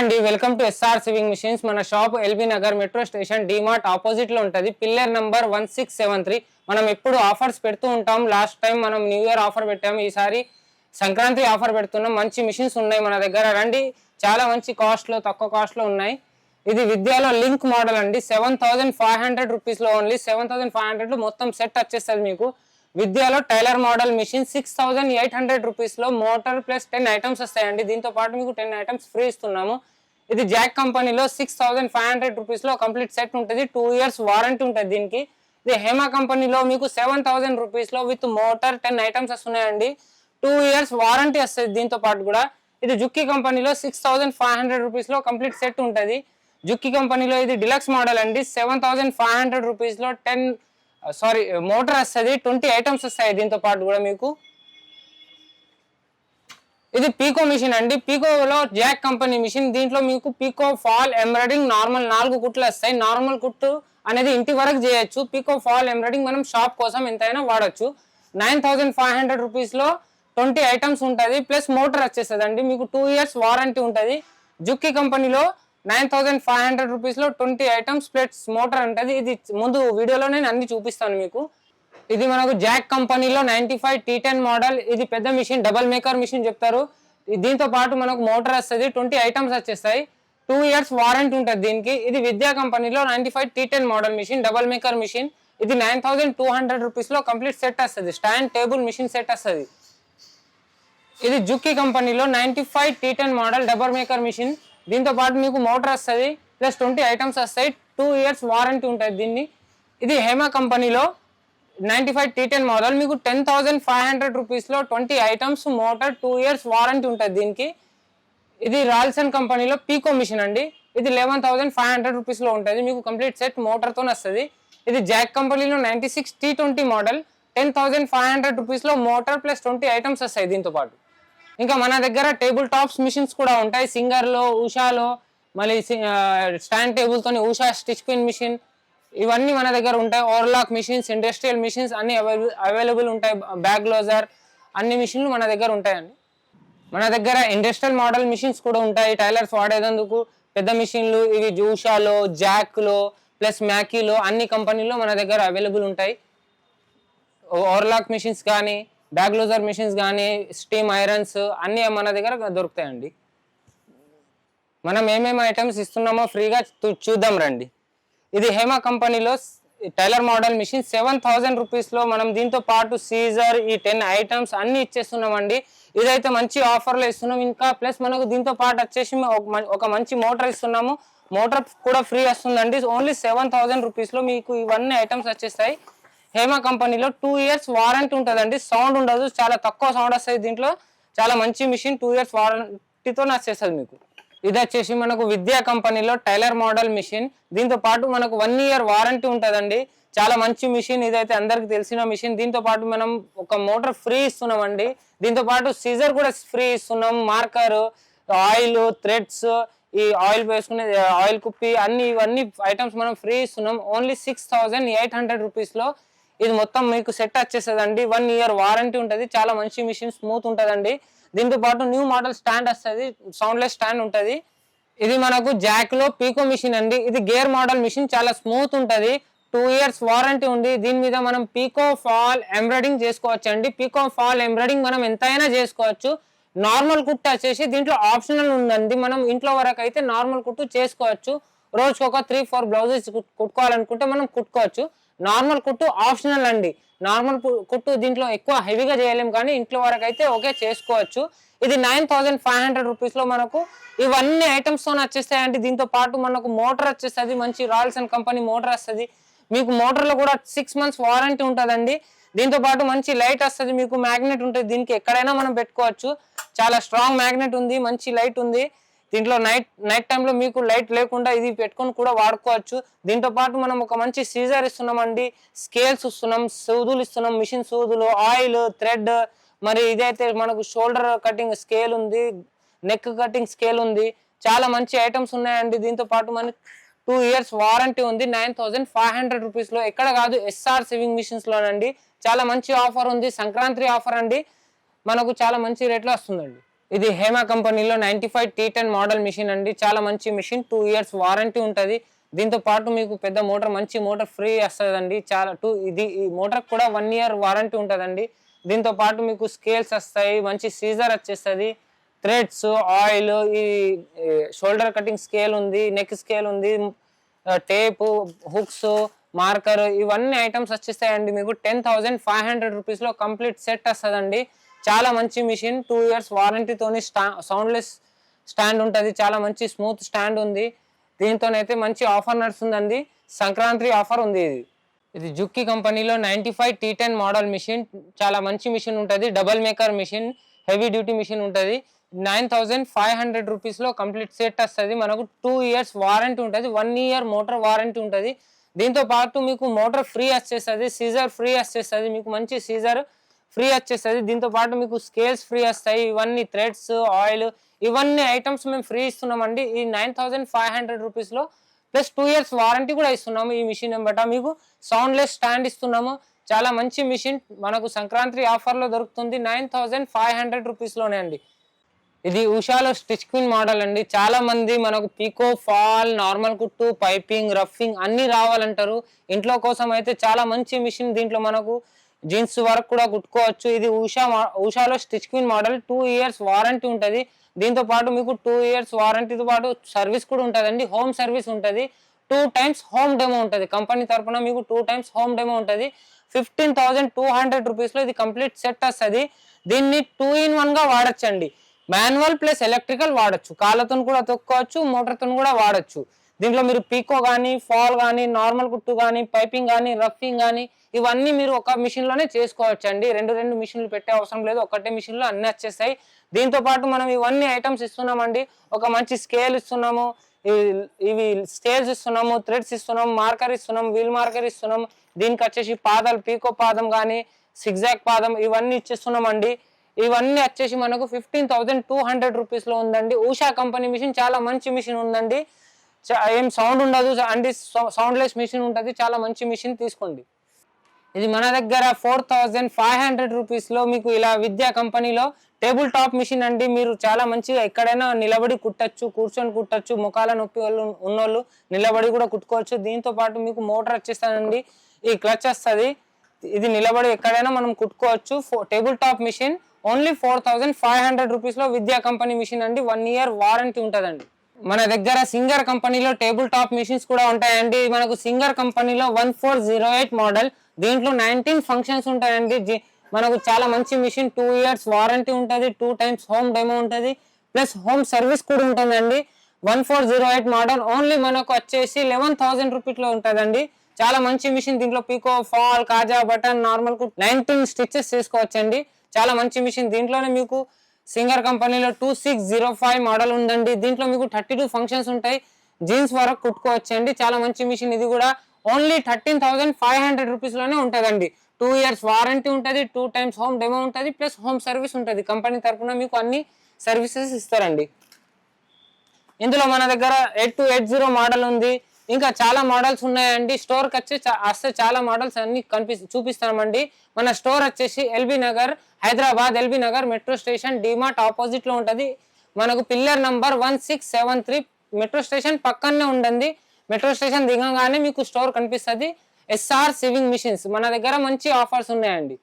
అండి. Welcome to S R sewing machines మన shop L B Nagar metro station DMart ఆపోజిట్లో ఉంటుంది. Pillar number one six seven three. మనం ఎప్పుడు offers పెడుతూ ఉంటాం. లాస్ట్ టైం మనం న్యూ ఇయర్ ఆఫర్ పెట్టాము. ఈసారి సంక్రాంతి ఆఫర్ పెడుతున్నాం. మంచి మిషన్స్ ఉన్నాయి మన దగ్గర. రండి. చాలా మంచి కాస్ట్లో తక్కువ కాస్ట్లో ఉన్నాయి. ఇది విద్యాలో లింక్ మోడల్ అండి. సెవెన్ థౌసండ్ ఫైవ్ హండ్రెడ్ రూపీస్లో only. Seven thousand five hundred మొత్తం సెట్ వచ్చేస్తుంది మీకు. విద్యాలో tailor model machine six thousand eight hundred రూపీస్లో మోటార్ ప్లస్ టెన్ ఐటమ్స్ వస్తాయండి. దీంతో పాటు మీకు టెన్ ఐటమ్స్ ఫ్రీ ఇస్తున్నాము. ఇది జాక్ కంపెనీలో సిక్స్ థౌసండ్ ఫైవ్ హండ్రెడ్ రూపీస్లో కంప్లీట్ సెట్ ఉంటుంది. టూ ఇయర్స్ వారంటీ ఉంటుంది దీనికి. ఇది హేమా కంపెనీలో మీకు సెవెన్ థౌసండ్ రూపీస్లో విత్ మోటార్ టెన్ ఐటమ్స్ వస్తున్నాయండి. టూ ఇయర్స్ వారంటీ వస్తుంది దీంతో పాటు కూడా. ఇది జుక్కి కంపెనీలో సిక్స్ థౌసండ్ ఫైవ్ హండ్రెడ్ రూపీస్లో కంప్లీట్ సెట్ ఉంటుంది. జుక్కి కంపెనీలో ఇది డిలక్స్ మోడల్ అండి. సెవెన్ థౌసండ్ ఫైవ్ హండ్రెడ్ రూపీస్లో టెన్ సారీ మోటార్ వస్తుంది ట్వంటీ ఐటమ్స్ వస్తాయి దీంతో పాటు కూడా మీకు. ఇది పీకో మిషన్ అండి. పీకోలో జాక్ కంపెనీ మిషన్ దీంట్లో మీకు పీకో ఫాల్ ఎంబ్రాయిడింగ్ నార్మల్ నాలుగు కుట్లు వస్తాయి. నార్మల్ కుట్టు అనేది ఇంటి వరకు చేయొచ్చు. పీకో ఫాల్ ఎంబ్రాయిడింగ్ మనం షాప్ కోసం ఎంతైనా వాడచ్చు. నైన్ థౌజండ్ ఫైవ్ హండ్రెడ్ రూపీస్లో ట్వంటీ ఐటమ్స్ ఉంటుంది. ప్లస్ మోటార్ వచ్చేస్తుంది అండి మీకు టూ ఇయర్స్ వారంటీ ఉంటుంది. జుక్కి కంపెనీలో నైన్ థౌసండ్ ఫైవ్ హండ్రెడ్ రూపీస్లో ట్వంటీ ఐటమ్స్ ప్లేట్స్ మోటార్ ఉంటుంది ఇది ముందు వీడియోలో నేను అన్ని చూపిస్తాను మీకు. ఇది మనకు జాక్ కంపెనీలో ninety five T ten model. ఇది పెద్ద మిషన్ డబల్ మేకర్ మిషన్ చెప్తారు. దీంతో పాటు మనకు మోటార్ వస్తుంది ట్వంటీ ఐటమ్స్ వచ్చేస్తాయి. టూ ఇయర్స్ వారంటీ ఉంటుంది దీనికి. ఇది విద్యా కంపెనీలో ninety five T ten model machine double maker machine. ఇది నైన్ థౌసండ్ టూ హండ్రెడ్ రూపీస్లో కంప్లీట్ సెట్ వస్తుంది. స్టాండ్ టేబుల్ మిషన్ సెట్ వస్తుంది. ఇది జుక్కి కంపెనీలో ninety five T ten model double maker machine. దీంతో పాటు మీకు మోటార్ వస్తుంది ప్లస్ ట్వంటీ ఐటమ్స్ వస్తాయి టూ ఇయర్స్ వారంటీ ఉంటుంది దీన్ని. ఇది హేమా కంపెనీలో ninety five T ten model మీకు టెన్ థౌసండ్ ఫైవ్ హండ్రెడ్ రూపీస్లో twenty items motor two years warranty ఉంటుంది దీనికి. ఇది రాల్సన్ కంపెనీలో పీకో మిషన్ అండి. ఇది లెవెన్ థౌసండ్ ఫైవ్ హండ్రెడ్ రూపీస్లో ఉంటుంది మీకు కంప్లీట్ సెట్ మోటార్తో వస్తుంది. ఇది జాక్ కంపెనీలో ninety six T twenty model ten thousand five hundred రూపీస్లో మోటార్ ప్లస్ ట్వంటీ ఐటమ్స్ వస్తాయి దీంతో పాటు. ఇంకా మన దగ్గర టేబుల్ టాప్స్ మిషన్స్ కూడా ఉంటాయి. సింగర్లో ఉషాలో మళ్ళీ స్టాండ్ టేబుల్తో ఉషా స్టిచ్ పిన్ మిషన్ ఇవన్నీ మన దగ్గర ఉంటాయి. ఓవర్లాక్ మిషన్స్ ఇండస్ట్రియల్ మిషన్స్ అన్ని అవైలబుల్ అవైలబుల్ ఉంటాయి. బ్యాగ్ లోజర్ అన్ని మిషన్లు మన దగ్గర ఉంటాయండి. మన దగ్గర ఇండస్ట్రియల్ మోడల్ మిషన్స్ కూడా ఉంటాయి. టైలర్స్ వాడేందుకు పెద్ద మిషన్లు ఇవి జూషాలో జాక్లో ప్లస్ మ్యాకీలో అన్ని కంపెనీలో మన దగ్గర అవైలబుల్ ఉంటాయి. ఓవర్లాక్ మిషన్స్ కానీ బ్యాక్లోజర్ మిషన్స్ కానీ స్టీమ్ ఐరన్స్ అన్నీ మన దగ్గర దొరుకుతాయండి. మనం ఏమేమి ఐటమ్స్ ఇస్తున్నామో ఫ్రీగా చూ- చూద్దాం రండి. ఇది హేమా కంపెనీలో tailor model machine seven thousand రూపీస్లో మనం దీంతో పాటు సీజర్ ఈ టెన్ ఐటమ్స్ అన్నీ ఇచ్చేస్తున్నామండి. ఇదైతే మంచి ఆఫర్లో ఇస్తున్నాం. ఇంకా ప్లస్ మనకు దీంతో పాటు వచ్చేసి ఒక ఒక మంచి మోటార్ ఇస్తున్నాము. మోటార్ కూడా ఫ్రీ వస్తుందండి. ఓన్లీ సెవెన్ థౌసండ్ రూపీస్లో మీకు ఇవన్నీ ఐటమ్స్ వచ్చేస్తాయి. హేమా కంపెనీలో టూ ఇయర్స్ వారంటీ ఉంటుందండి. సౌండ్ ఉండదు చాలా తక్కువ సౌండ్ వస్తుంది దీంట్లో. చాలా మంచి మిషన్ టూ ఇయర్స్ వారంటీతో నచ్చేస్తుంది మీకు. ఇది వచ్చేసి మనకు విద్యా కంపెనీలో టైలర్ మోడల్ మిషన్. దీంతో పాటు మనకు వన్ ఇయర్ వారంటీ ఉంటుందండి. చాలా మంచి మిషన్ ఇదైతే అందరికి తెలిసిన మిషన్. దీంతో పాటు మనం ఒక మోటార్ ఫ్రీ ఇస్తున్నామండి. దీంతో పాటు సీజర్ కూడా ఫ్రీ ఇస్తున్నాం. మార్కర్ ఆయిల్ థ్రెడ్స్ ఈ ఆయిల్ వేసుకునే ఆయిల్ కుప్పి అన్ని ఇవన్నీ ఐటమ్స్ మనం ఫ్రీ ఇస్తున్నాం. Only six thousand eight hundred రూపీస్లో ఇది మొత్తం మీకు సెట్ వచ్చేస్తుందండి. వన్ ఇయర్ వారంటీ ఉంటుంది. చాలా మంచి మిషన్ స్మూత్ ఉంటుందండి. దీంతో పాటు న్యూ మోడల్ స్టాండ్ వస్తుంది. సౌండ్లెస్ స్టాండ్ ఉంటుంది. ఇది మనకు జాక్లో పీకో మిషన్ అండి. ఇది గేర్ మోడల్ మిషన్ చాలా స్మూత్ ఉంటుంది. టూ ఇయర్స్ వారంటీ ఉంది. దీని మీద మనం పీకో ఫాల్ ఎంబ్రాయిడింగ్ చేసుకోవచ్చు అండి పీకో ఫాల్ ఎంబ్రాయిడింగ్ మనం ఎంతైనా చేసుకోవచ్చు. నార్మల్ కుట్టు వచ్చేసి దీంట్లో ఆప్షనల్ ఉందండి. మనం ఇంట్లో వరకు అయితే నార్మల్ కుట్టు చేసుకోవచ్చు. రోజుకొక ఒక త్రీ ఫోర్ బ్లౌజెస్ కుట్టుకోవాలనుకుంటే మనం కుట్టుకోవచ్చు. నార్మల్ కుట్టు ఆప్షనల్ అండి. నార్మల్ కుట్టు దీంట్లో ఎక్కువ హెవీగా చేయలేము కానీ ఇంట్లో వరకు అయితే ఓకే చేసుకోవచ్చు. ఇది నైన్ థౌసండ్ ఫైవ్ హండ్రెడ్ రూపీస్లో మనకు ఇవన్నీ ఐటమ్స్తో వచ్చేస్తాయండి. దీంతో పాటు మనకు మోటార్ వచ్చేస్తుంది మంచి రాయల్స్ అండ్ కంపెనీ మోటార్ వస్తుంది. మీకు మోటార్లో కూడా సిక్స్ మంత్స్ వారంటీ ఉంటుందండి. దీంతో పాటు మంచి లైట్ వస్తుంది మీకు మ్యాగ్నెట్ ఉంటుంది దీనికి ఎక్కడైనా మనం పెట్టుకోవచ్చు. చాలా స్ట్రాంగ్ మ్యాగ్నెట్ ఉంది మంచి లైట్ ఉంది. దీంట్లో నైట్ నైట్ టైంలో మీకు లైట్ లేకుండా ఇది పెట్టుకొని కూడా వాడుకోవచ్చు. దీంతో పాటు మనం ఒక మంచి సీజర్ ఇస్తున్నామండి. స్కేల్స్ ఇస్తున్నాం సూదులు ఇస్తున్నాం మిషన్ సూదులు ఆయిల్ థ్రెడ్ మరి ఇదైతే మనకు షోల్డర్ కటింగ్ స్కేల్ ఉంది నెక్ కటింగ్ స్కేల్ ఉంది. చాలా మంచి ఐటమ్స్ ఉన్నాయండి. దీంతో పాటు మనకి టూ ఇయర్స్ వారంటీ ఉంది. నైన్ థౌసండ్ ఫైవ్ హండ్రెడ్ రూపీస్లో ఎక్కడ కాదు ఎస్ఆర్ సివింగ్ మిషన్స్లోనండి. చాలా మంచి ఆఫర్ ఉంది. సంక్రాంతి ఆఫర్ అండి. మనకు చాలా మంచి రేట్లో వస్తుందండి. ఇది హేమా కంపెనీలో ninety five T ten model machine అండి. చాలా మంచి మిషన్. టూ ఇయర్స్ వారంటీ ఉంటుంది. దీంతో పాటు మీకు పెద్ద మోటార్ మంచి మోటార్ ఫ్రీ వస్తుందండి. చాలా టూ ఇది ఈ మోటార్ కూడా వన్ ఇయర్ వారంటీ ఉంటుందండి. దీంతో పాటు మీకు స్కేల్స్ వస్తాయి మంచి సీజర్ వచ్చేస్తుంది. థ్రెడ్స్ ఆయిల్ ఈ షోల్డర్ కటింగ్ స్కేల్ ఉంది నెక్ స్కేల్ ఉంది టేపు హుక్స్ మార్కర్ ఇవన్నీ ఐటమ్స్ వచ్చేస్తాయండి. మీకు టెన్ థౌజండ్ ఫైవ్ హండ్రెడ్ రూపీస్లో కంప్లీట్ సెట్ వస్తుందండి. చాలా మంచి మిషన్ టూ ఇయర్స్ వారంటీతోని స్టా సౌండ్లెస్ స్టాండ్ ఉంటుంది. చాలా మంచి స్మూత్ స్టాండ్ ఉంది. దీంతోనైతే మంచి ఆఫర్ నడుస్తుందండి. సంక్రాంతి ఆఫర్ ఉంది ఇది. ఇది జుక్కి కంపెనీలో ninety five T ten model machine చాలా మంచి మిషన్ ఉంటుంది. Double maker machine heavy duty machine ఉంటుంది. నైన్ థౌజండ్ ఫైవ్ హండ్రెడ్ రూపీస్లో కంప్లీట్ సెట్ వస్తుంది. మనకు టూ ఇయర్స్ వారంటీ ఉంటుంది. వన్ ఇయర్ మోటార్ వారంటీ ఉంటుంది. దీంతో పాటు మీకు మోటార్ ఫ్రీ వచ్చేస్తుంది. సీజర్ ఫ్రీ వచ్చేస్తుంది. మీకు మంచి సీజర్ ఫ్రీ వచ్చేస్తుంది. దీంతో పాటు మీకు స్కేల్స్ ఫ్రీ వస్తాయి. ఇవన్నీ థ్రెడ్స్ ఆయిల్ ఇవన్నీ ఐటమ్స్ మేము ఫ్రీ ఇస్తున్నామండి. ఈ నైన్ థౌజండ్ ఫైవ్ హండ్రెడ్ రూపీస్లో ప్లస్ టూ ఇయర్స్ వారంటీ కూడా ఇస్తున్నాము ఈ మిషన్ బట్ట మీకు సౌండ్లెస్ స్టాండ్ ఇస్తున్నాము. చాలా మంచి మిషన్. మనకు సంక్రాంతి ఆఫర్లో దొరుకుతుంది నైన్ థౌజండ్ ఫైవ్ హండ్రెడ్ రూపీస్లోనే అండి. ఇది ఉషాలో స్టిచ్ క్వీన్ మోడల్ అండి. చాలా మంది మనకు పీకో ఫాల్ నార్మల్ కుట్టు పైపింగ్ రఫింగ్ అన్ని రావాలంటారు. ఇంట్లో కోసం అయితే చాలా మంచి మిషన్ దీంట్లో మనకు జీన్స్ వర్క్ కూడా కుట్టుకోవచ్చు. ఇది ఉషా మా- ఉషాలో stitch queen model. Two years warranty ఉంటుంది. దీంతో పాటు మీకు టూ ఇయర్స్ వారంటీతో పాటు సర్వీస్ కూడా ఉంటుందండి. హోమ్ సర్వీస్ ఉంటుంది. టూ టైమ్స్ హోమ్ డెమో ఉంటుంది. కంపెనీ తరఫున మీకు టూ టైమ్స్ హోమ్ డెమో ఉంటుంది. ఫిఫ్టీన్ థౌసండ్ టూ హండ్రెడ్ రూపీస్లో ఇది కంప్లీట్ సెట్ వస్తుంది. దీన్ని టూ ఇన్ వన్గా వాడచ్చండి. మాన్యువల్ ప్లస్ ఎలక్ట్రికల్ వాడచ్చు. కాళ్ళతో కూడా తొక్కోవచ్చు మోటార్తో కూడా వాడచ్చు. దీంట్లో మీరు పీకో కానీ ఫాల్ కానీ నార్మల్ కుట్టు కానీ పైపింగ్ కానీ రఫింగ్ కానీ ఇవన్నీ మీరు ఒక మిషన్లోనే చేసుకోవచ్చు అండి రెండు రెండు మిషన్లు పెట్టే అవసరం లేదు. ఒకటే మిషన్లో అన్ని వచ్చేస్తాయి దీంతో పాటు మనం ఇవన్నీ ఐటమ్స్ ఇస్తున్నామండి. ఒక మంచి స్కేల్ ఇస్తున్నాము. ఇవి- స్కేల్స్ ఇస్తున్నాము థ్రెడ్స్ ఇస్తున్నాము మార్కర్ ఇస్తున్నాం వీల్ మార్కర్ ఇస్తున్నాం దీనికి వచ్చేసి పాదాలు పీకో పాదం కానీ సిగ్జాక్ పాదం ఇవన్నీ ఇచ్చేస్తున్నామండి. ఇవన్నీ వచ్చేసి మనకు ఫిఫ్టీన్ థౌసండ్ టూ హండ్రెడ్ రూపీస్లో ఉందండి. ఉషా కంపెనీ మిషన్ చాలా మంచి మిషన్ ఉందండి. ఏం సౌండ్ ఉండదు. అండి సౌండ్లెస్ మిషన్ ఉంటుంది. చాలా మంచి మిషన్ తీసుకోండి. ఇది మన దగ్గర ఫోర్ థౌజండ్ ఫైవ్ హండ్రెడ్ రూపీస్లో మీకు ఇలా విద్యా కంపెనీలో టేబుల్ టాప్ మిషన్ అండి. మీరు చాలా మంచిగా ఎక్కడైనా నిలబడి కుట్టచ్చు కూర్చొని కుట్టచ్చు ముఖాల నొప్పి వాళ్ళు ఉన్నోళ్ళు నిలబడి కూడా కుట్టుకోవచ్చు. దీంతో పాటు మీకు మోటార్ వచ్చేస్తానండి. ఈ క్లచ్ వస్తుంది. ఇది నిలబడి ఎక్కడైనా మనం కుట్టుకోవచ్చు. Table top machine only four thousand five hundred రూపీస్లో విద్యా కంపెనీ మిషన్ అండి. వన్ ఇయర్ వారంటీ ఉంటుందండి. మన దగ్గర సింగర్ కంపెనీలో టేబుల్ టాప్ మిషన్స్ కూడా ఉంటాయండి. మనకు సింగర్ కంపెనీలో one four zero eight model దీంట్లో నైన్టీన్ ఫంక్షన్స్ ఉంటాయండి. మనకు చాలా మంచి మిషన్ టూ ఇయర్స్ వారంటీ ఉంటుంది టూ టైమ్స్ హోమ్ డెమో ఉంటుంది ప్లస్ హోమ్ సర్వీస్ కూడా ఉంటుందండి. One four zero eight model only మనకు వచ్చేసి లెవెన్ థౌసండ్ రూపీస్లో ఉంటుందండి. చాలా మంచి మిషన్ దీంట్లో పీకో ఫాల్ కాజా బటన్ నార్మల్కు నైన్టీన్ స్టిచెస్ తీసుకోవచ్చండి చాలా మంచి మిషన్ దీంట్లోనే మీకు సింగర్ కంపెనీలో two six zero five model ఉందండి. దీంట్లో మీకు థర్టీ టూ ఫంక్షన్స్ ఉంటాయి. జీన్స్ వరకు కుట్టుకోవచ్చండి. చాలా మంచి మిషన్ ఇది కూడా only thirteen thousand five hundred రూపీస్లోనే ఉంటుందండి. టూ ఇయర్స్ వారంటీ ఉంటుంది టూ టైమ్స్ హోమ్ డెమో ఉంటుంది ప్లస్ హోమ్ సర్వీస్ ఉంటుంది. కంపెనీ తరపున మీకు అన్ని సర్వీసెస్ ఇస్తారండి. ఇందులో మన దగ్గర eight two eight zero model ఉంది. ఇంకా చాలా మోడల్స్ ఉన్నాయండి. స్టోర్కి వచ్చి చా- వస్తే చాలా మోడల్స్ అన్ని కనిపి చూపిస్తామండి. మన స్టోర్ వచ్చేసి L B Nagar Hyderabad L B Nagar metro station DMart ఆపోజిట్లో ఉంటుంది. మనకు pillar number one six seven three metro station పక్కనే ఉండండి. మెట్రో స్టేషన్ దిగంగానే మీకు స్టోర్ కనిపిస్తుంది. ఎస్ఆర్ సేవింగ్ మిషన్స్ మన దగ్గర మంచి ఆఫర్స్ ఉన్నాయండి.